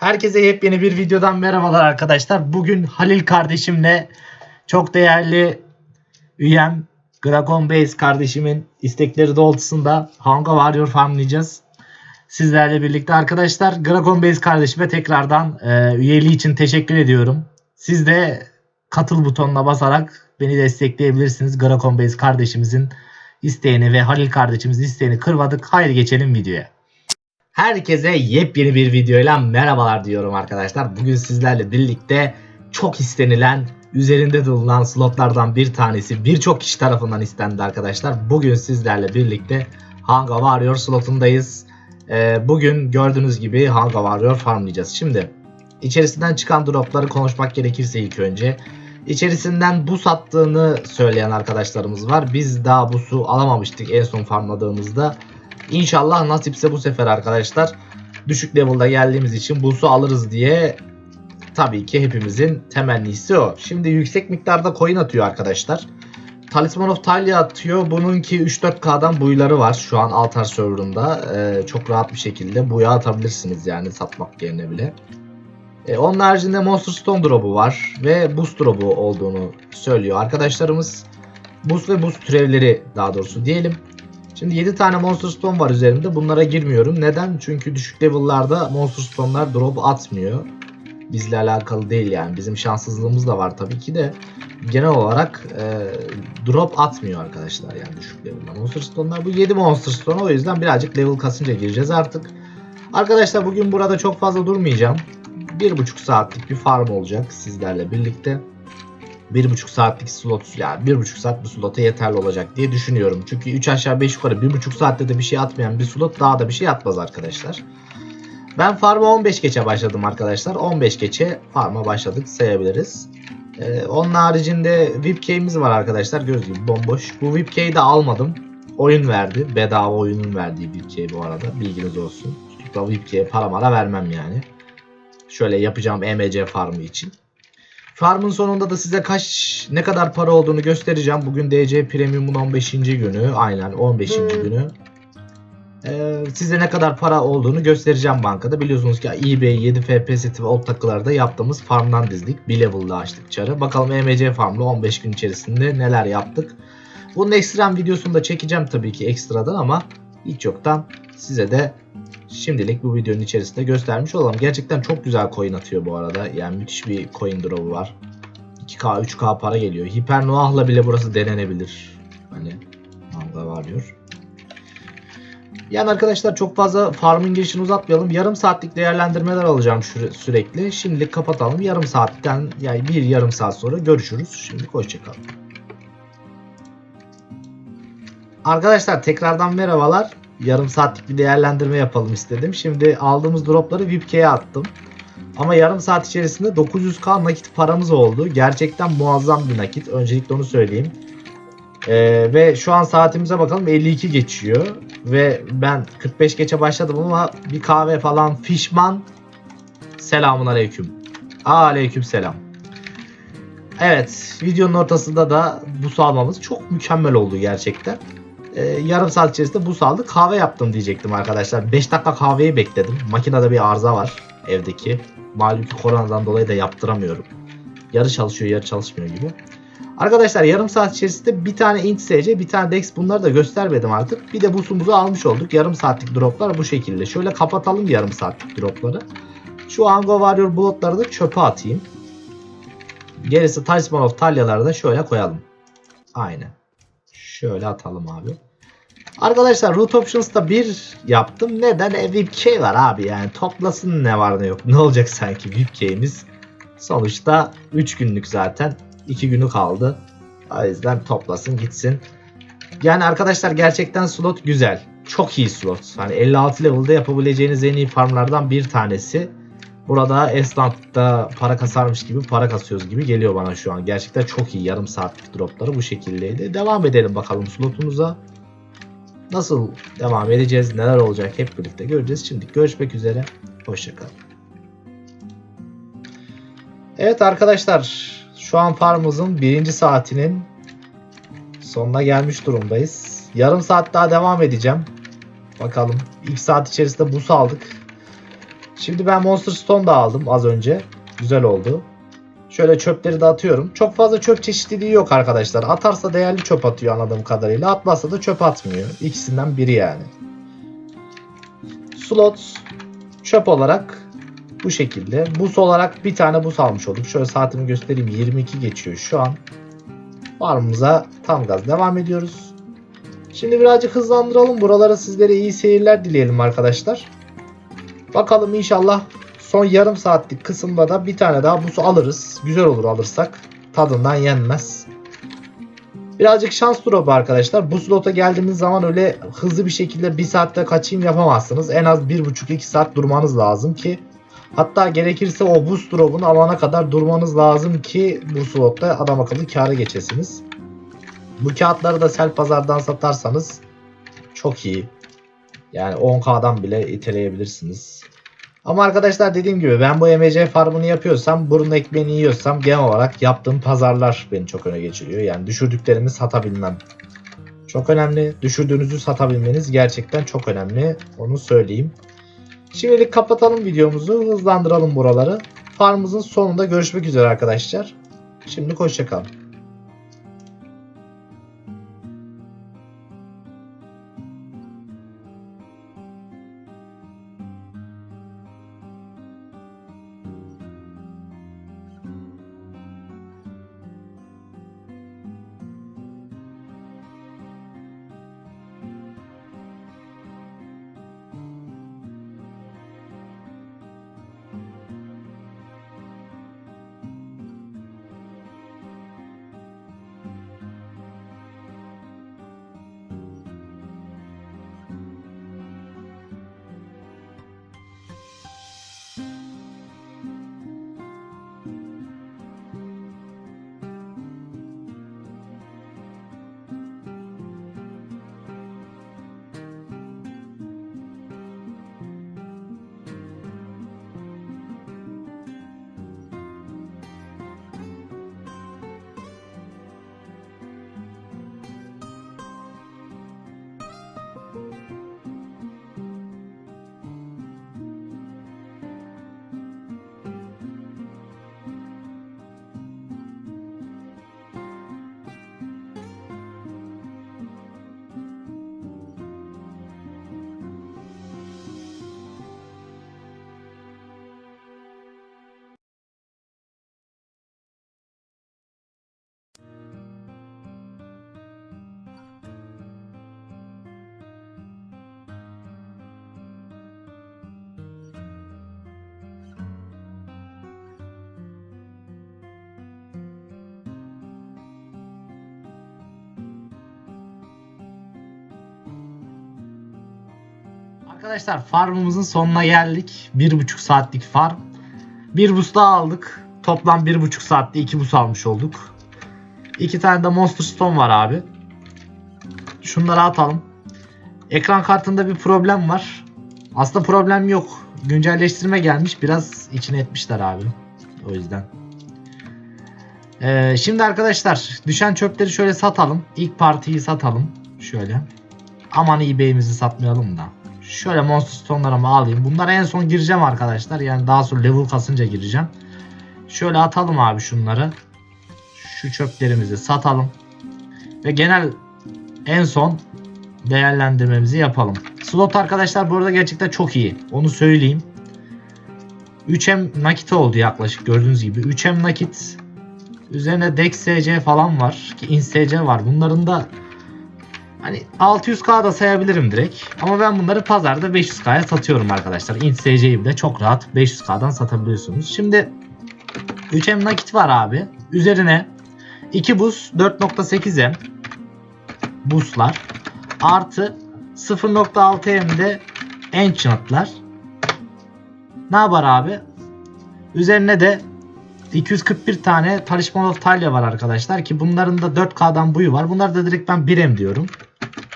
Herkese yepyeni bir videodan merhabalar arkadaşlar. Bugün Halil kardeşimle çok değerli üyem Dragon Base kardeşimin istekleri doğrultusunda Hanga Warrior farmlayacağız. Sizlerle birlikte arkadaşlar Dragon Base kardeşime tekrardan e, üyeliği için teşekkür ediyorum. Siz de katıl butonuna basarak beni destekleyebilirsiniz. Dragon Base kardeşimizin isteğini ve Halil kardeşimizin isteğini kırmadık. Haydi geçelim videoya. Herkese yepyeni bir videoyla merhabalar diyorum arkadaşlar. Bugün sizlerle birlikte çok istenilen, üzerinde durulan slotlardan bir tanesi birçok kişi tarafından istendi arkadaşlar. Bugün sizlerle birlikte Hanga Warrior slotundayız. Ee, bugün gördüğünüz gibi Hanga Warrior farmlayacağız. Şimdi içerisinden çıkan dropları konuşmak gerekirse ilk önce. İçerisinden bu sattığını söyleyen arkadaşlarımız var. Biz daha bu su alamamıştık en son farmladığımızda. İnşallah nasipse bu sefer arkadaşlar düşük level'da geldiğimiz için bu su alırız diye tabii ki hepimizin temennisi o. Şimdi yüksek miktarda coin atıyor arkadaşlar. Talisman of Talia atıyor. Bununki 3-4K'dan buyları var şu an Altar serverında. Ee, çok rahat bir şekilde buya atabilirsiniz yani satmak yerine bile. Ee, onun haricinde Monster Stone drop'u var ve Boost drop'u olduğunu söylüyor arkadaşlarımız. Boost ve Boost türevleri daha doğrusu diyelim. Şimdi 7 tane Monster Stone var üzerimde. Bunlara girmiyorum. Neden? Çünkü düşük level'larda Monster Stone'lar drop atmıyor. Bizle alakalı değil yani. Bizim şanssızlığımız da var tabii ki de. Genel olarak e, drop atmıyor arkadaşlar yani düşük level'da Monster Stone'lar. Bu 7 Monster Stone o yüzden birazcık level kasınca gireceğiz artık. Arkadaşlar bugün burada çok fazla durmayacağım. 1,5 saatlik bir farm olacak sizlerle birlikte. 1,5 saatlik slot yani 1,5 saat bu slota yeterli olacak diye düşünüyorum. Çünkü 3 aşağı 5 yukarı 1,5 saatte de bir şey atmayan bir slot daha da bir şey atmaz arkadaşlar. Ben farm'a 15 geçe başladım arkadaşlar. 15 geçe farm'a başladık sayabiliriz. Ee, onun haricinde VIP key'imiz var arkadaşlar. Göz gibi bomboş. Bu VIP key'i de almadım. Oyun verdi. Bedava oyunun verdiği VIP key bu arada. Bilginiz olsun. Tutup da VIP key'e para mara vermem yani. Şöyle yapacağım EMC farmı için. Farmın sonunda da size kaç ne kadar para olduğunu göstereceğim. Bugün DC Premium'un 15. günü. Aynen 15. günü. Ee, size ne kadar para olduğunu göstereceğim bankada. Biliyorsunuz ki eBay 7 FP seti ve old takılarda yaptığımız farmdan dizdik. Bir level'da açtık çarı. Bakalım EMC farmla 15 gün içerisinde neler yaptık. Bunun ekstrem videosunu da çekeceğim tabii ki ekstradan ama hiç yoktan size de şimdilik bu videonun içerisinde göstermiş olalım. Gerçekten çok güzel coin atıyor bu arada. Yani müthiş bir coin drop'u var. 2K 3K para geliyor. Hiper Noah'la bile burası denenebilir. Hani manga var diyor. Yani arkadaşlar çok fazla farmın girişini uzatmayalım. Yarım saatlik değerlendirmeler alacağım şü- sürekli. Şimdilik kapatalım. Yarım saatten yani bir yarım saat sonra görüşürüz. Şimdi hoşçakalın. Arkadaşlar tekrardan merhabalar. Yarım saatlik bir değerlendirme yapalım istedim. Şimdi aldığımız dropları VIPK'ye attım. Ama yarım saat içerisinde 900k nakit paramız oldu. Gerçekten muazzam bir nakit. Öncelikle onu söyleyeyim. Ee, ve şu an saatimize bakalım 52 geçiyor. Ve ben 45 geçe başladım ama bir kahve falan fişman. Selamun aleyküm. Aleyküm selam. Evet videonun ortasında da bu almamız çok mükemmel oldu gerçekten. Ee, yarım saat içerisinde bu aldık. Kahve yaptım diyecektim arkadaşlar. 5 dakika kahveyi bekledim. Makinede bir arıza var evdeki. Malum ki koronadan dolayı da yaptıramıyorum. Yarı çalışıyor yarı çalışmıyor gibi. Arkadaşlar yarım saat içerisinde bir tane int SC bir tane dex bunları da göstermedim artık. Bir de busumuzu almış olduk. Yarım saatlik droplar bu şekilde. Şöyle kapatalım yarım saatlik dropları. Şu Ango Warrior blotları da çöpe atayım. Gerisi Talisman of Talya'ları da şöyle koyalım. Aynen. Şöyle atalım abi. Arkadaşlar Root Options'ta bir yaptım. Neden? E, VIPK var abi yani. Toplasın ne var ne yok. Ne olacak sanki VIPK'miz. Sonuçta 3 günlük zaten. 2 günü kaldı. O yüzden toplasın gitsin. Yani arkadaşlar gerçekten slot güzel. Çok iyi slot. Hani 56 level'da yapabileceğiniz en iyi farmlardan bir tanesi. Burada Esland'da para kasarmış gibi para kasıyoruz gibi geliyor bana şu an. Gerçekten çok iyi yarım saatlik dropları bu şekildeydi. Devam edelim bakalım slotumuza. Nasıl devam edeceğiz, neler olacak hep birlikte göreceğiz. Şimdi görüşmek üzere. Hoşçakalın. Evet arkadaşlar şu an farmımızın birinci saatinin sonuna gelmiş durumdayız. Yarım saat daha devam edeceğim. Bakalım ilk saat içerisinde bus aldık. Şimdi ben Monster Stone da aldım az önce. Güzel oldu. Şöyle çöpleri de atıyorum. Çok fazla çöp çeşitliliği yok arkadaşlar. Atarsa değerli çöp atıyor anladığım kadarıyla. Atmazsa da çöp atmıyor. İkisinden biri yani. Slot çöp olarak bu şekilde. Bus olarak bir tane bus almış olduk. Şöyle saatimi göstereyim. 22 geçiyor şu an. Farmımıza tam gaz devam ediyoruz. Şimdi birazcık hızlandıralım. Buralara sizlere iyi seyirler dileyelim arkadaşlar. Bakalım inşallah son yarım saatlik kısımda da bir tane daha bus alırız. Güzel olur alırsak. Tadından yenmez. Birazcık şans drop'u arkadaşlar. Bu slota geldiğiniz zaman öyle hızlı bir şekilde bir saatte kaçayım yapamazsınız. En az 1,5-2 saat durmanız lazım ki Hatta gerekirse o boost drop'unu alana kadar durmanız lazım ki bu slotta adam akıllı kâra geçesiniz. Bu kağıtları da sel pazardan satarsanız çok iyi. Yani 10k'dan bile iteleyebilirsiniz. Ama arkadaşlar dediğim gibi ben bu MC farmını yapıyorsam burun ekmeğini yiyorsam genel olarak yaptığım pazarlar beni çok öne geçiriyor. Yani düşürdüklerimi satabilmem. Çok önemli. Düşürdüğünüzü satabilmeniz gerçekten çok önemli. Onu söyleyeyim. Şimdilik kapatalım videomuzu. Hızlandıralım buraları. Farmımızın sonunda görüşmek üzere arkadaşlar. Şimdi hoşçakalın. Arkadaşlar farmımızın sonuna geldik. 1,5 saatlik farm. Bir bus daha aldık. Toplam 1,5 saatte 2 bus almış olduk. 2 tane de Monster Stone var abi. Şunları atalım. Ekran kartında bir problem var. Aslında problem yok. Güncelleştirme gelmiş. Biraz içine etmişler abi. O yüzden. Ee, şimdi arkadaşlar düşen çöpleri şöyle satalım. İlk partiyi satalım. Şöyle. Aman eBay'imizi satmayalım da. Şöyle Monster Stone'larımı alayım. Bunlara en son gireceğim arkadaşlar. Yani daha sonra level kasınca gireceğim. Şöyle atalım abi şunları. Şu çöplerimizi satalım. Ve genel en son değerlendirmemizi yapalım. Slot arkadaşlar bu arada gerçekten çok iyi. Onu söyleyeyim. 3M nakit oldu yaklaşık gördüğünüz gibi. 3M nakit. Üzerine Dex SC falan var. Ki INS SC var. Bunların da Hani 600k da sayabilirim direkt. Ama ben bunları pazarda 500k'ya satıyorum arkadaşlar. Int SC'yi de çok rahat 500k'dan satabiliyorsunuz. Şimdi 3M nakit var abi. Üzerine 2 bus 4.8M buslar artı 0.6M'de enchantlar. Ne yapar abi? Üzerine de 241 tane Talisman of Talia var arkadaşlar ki bunların da 4K'dan buyu var. Bunlar da direkt ben 1M diyorum.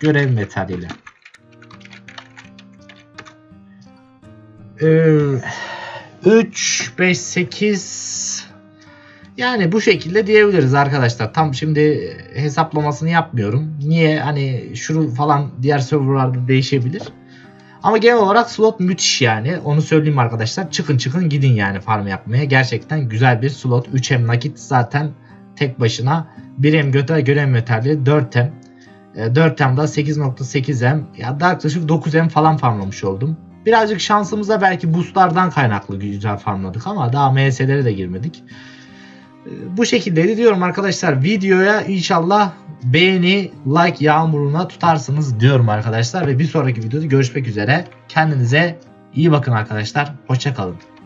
Görev materyali. Ee, 3, 5, 8 yani bu şekilde diyebiliriz arkadaşlar. Tam şimdi hesaplamasını yapmıyorum. Niye? Hani şu falan diğer serverlarda değişebilir. Ama genel olarak slot müthiş yani. Onu söyleyeyim arkadaşlar. Çıkın çıkın gidin yani farm yapmaya. Gerçekten güzel bir slot. 3M nakit zaten tek başına 1M götür görev yeterli 4M. 4M'da 8.8M ya yaklaşık 9M falan farmlamış oldum. Birazcık şansımıza belki boostlardan kaynaklı güzel farmladık ama daha MS'lere de girmedik. Ee, Bu şekilde diyorum arkadaşlar. Videoya inşallah beğeni, like yağmuruna tutarsınız diyorum arkadaşlar. Ve bir sonraki videoda görüşmek üzere. Kendinize iyi bakın arkadaşlar. Hoşçakalın.